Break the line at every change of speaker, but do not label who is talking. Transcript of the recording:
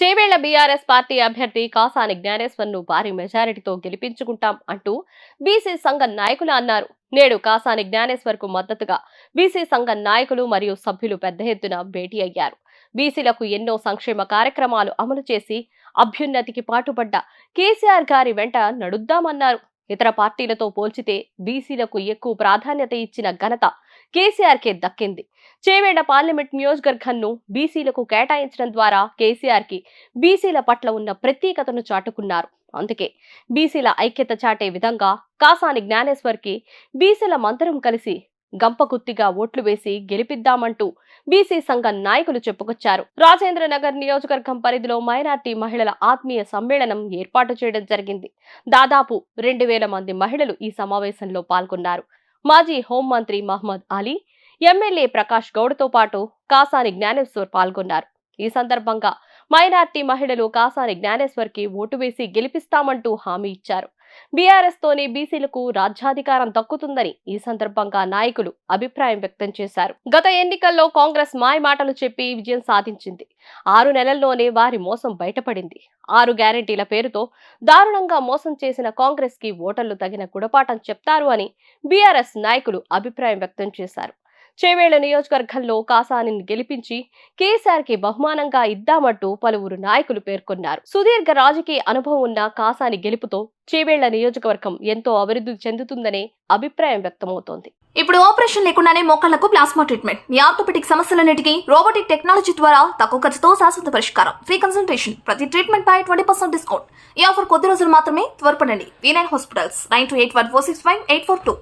Chevella BRS party అభ్యర్థి కాసాని జ్ఞానేశ్వర్ను భారీ మెజారిటీతో గెలిపించుకుంటాం అంటూ బీసీ సంఘ నాయకులు అన్నారు. నేడు కాసాని జ్ఞానేశ్వర్కు మద్దతుగా బీసీ సంఘ నాయకులు మరియు సభ్యులు పెద్ద ఎత్తున భేటీ అయ్యారు. బీసీలకు ఎన్నో సంక్షేమ కార్యక్రమాలు అమలు చేసి అభ్యున్నతికి పాటుపడ్డ కేసీఆర్ గారి వెంట నడుద్దామన్నారు. ఇతర పార్టీలతో పోల్చితే బీసీలకు ఎక్కువ ప్రాధాన్యత ఇచ్చిన ఘనత కేసీఆర్ కే దక్కింది. చేవేళ్ళ పార్లమెంట్ నియోజకవర్గంను బీసీలకు కేటాయించడం ద్వారా కేసీఆర్కి బీసీల పట్ల ఉన్న ప్రత్యేకతను చాటుకున్నారు. అందుకే బీసీల ఐక్యత చాటే విధంగా కాసాని జ్ఞానేశ్వర్కి బీసీల మంతరం కలిసి గంపగుత్తిగా ఓట్లు వేసి గెలిపిద్దామంటూ బీసీ సంఘ నాయకులు చెప్పుకొచ్చారు. రాజేంద్ర నగర్ నియోజకవర్గం పరిధిలో మైనార్టీ మహిళల ఆత్మీయ సమ్మేళనం ఏర్పాటు చేయడం జరిగింది. దాదాపు రెండు వేల మంది మహిళలు ఈ సమావేశంలో పాల్గొన్నారు. మాజీ హోంమంత్రి మహమ్మద్ అలీ ఎమ్మెల్యే ప్రకాష్ గౌడ్తో పాటు కాసాని జ్ఞానేశ్వర్ పాల్గొన్నారు. ఈ సందర్భంగా మైనార్టీ మహిళలు కాసాని జ్ఞానేశ్వర్కి ఓటు వేసి గెలిపిస్తామంటూ హామీ ఇచ్చారు. బీఆర్ఎస్ తోనే బీసీలకు రాజ్యాధికారం దక్కుతుందని ఈ సందర్భంగా నాయకులు అభిప్రాయం వ్యక్తం చేశారు. గత ఎన్నికల్లో కాంగ్రెస్ మాయ మాటలు చెప్పి విజయం సాధించింది. ఆరు నెలల్లోనే వారి మోసం బయటపడింది. ఆరు గ్యారెంటీల పేరుతో దారుణంగా మోసం చేసిన కాంగ్రెస్కి ఓటర్లు తగిన గుణపాఠం చెప్తారు అని బీఆర్ఎస్ నాయకులు అభిప్రాయం వ్యక్తం చేశారు. చేవేళ్ళ నియోజకవర్గంలో కాసాని గెలిపించి కేసీఆర్కి బహుమానంగా ఇద్దామంటూ పలువురు నాయకులు పేర్కొన్నారు. సుదీర్ఘ రాజకీయ అనుభవం ఉన్న కాసాని గెలుపుతో చేవేళ్ళ నియోజకవర్గం ఎంతో అభివృద్ధి చెందుతుందనే అభిప్రాయం వ్యక్తమవుతోంది.
ఇప్పుడు ఆపరేషన్ లేకుండానే మోకాళ్ళకు ప్లాస్మా ట్రీట్మెంట్. మీ ఆర్థోపెటిక్ సమస్యలన్నిటికీ రోబోటిక్ టెక్నాలజీ ద్వారా తక్కువ ఖర్చుతో శాశ్వత పరిష్కారం. Free consultation. ప్రతి ట్రీట్మెంట్ పై ట్వంటీ పర్సెంట్ డిస్కౌంట్. ఈ ఆఫర్ కొద్ది రోజులు మాత్రమే త్వరపడండి. V nine hospitals nine two eight one four six five eight four two